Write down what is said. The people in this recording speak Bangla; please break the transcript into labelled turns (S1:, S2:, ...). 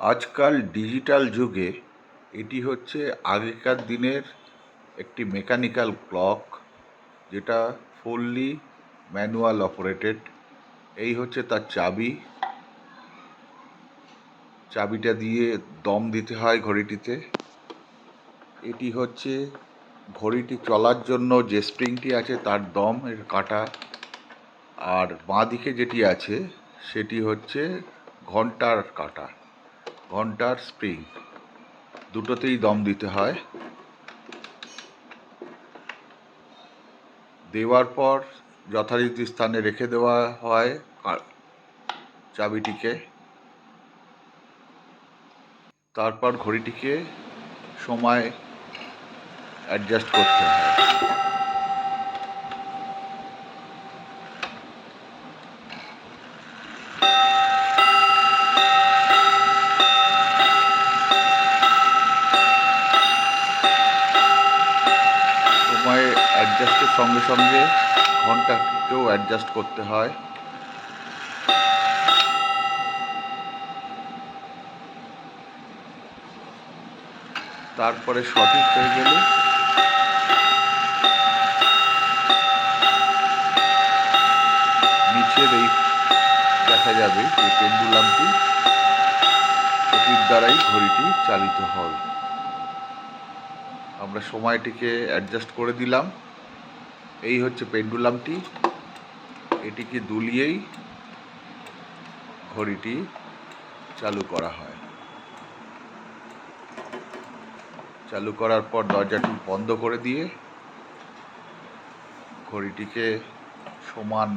S1: আজকাল ডিজিটাল যুগে এটি হচ্ছে আগেকার দিনের একটি মেকানিক্যাল ক্লক যেটা ফুললি ম্যানুয়াল অপারেটেড এই হচ্ছে তার চাবি। চাবিটা দিয়ে দম দিতে হয় ঘড়িটিতে। এটি হচ্ছে ঘড়িটি চলার জন্য যে স্প্রিংটি আছে তার দম, এর কাটা। আর বাঁ দিকে যেটি আছে সেটি হচ্ছে ঘণ্টার কাঁটা। ঘণ্টার স্প্রিং দুটোতেই দম দিতে হয়। দেওয়ার পর যথারীতি স্থানে রেখে দেওয়া হয় চাবিটিকে। তারপর ঘড়িটিকে সময় অ্যাডজাস্ট করতে হয়। অ্যাডজাস্টের সঙ্গে সঙ্গে ঘন্টাকেও অ্যাডজাস্ট করতে হয়। তারপরে সঠিক হয়ে গেলে নিচের এই দেখা যাবে যে পেন্ডুলামটি এটির দ্বারাই ঘড়িটি চালিত হয়। আমরা সময়টিকে অ্যাডজাস্ট করে দিলাম। এই হচ্ছে পেন্ডুলামটি এটিকে দুলিয়েই ঘড়িটি চালু করা হয়। চালু করার পর দরজাটি বন্ধ করে দিয়ে ঘড়িটিকে সমান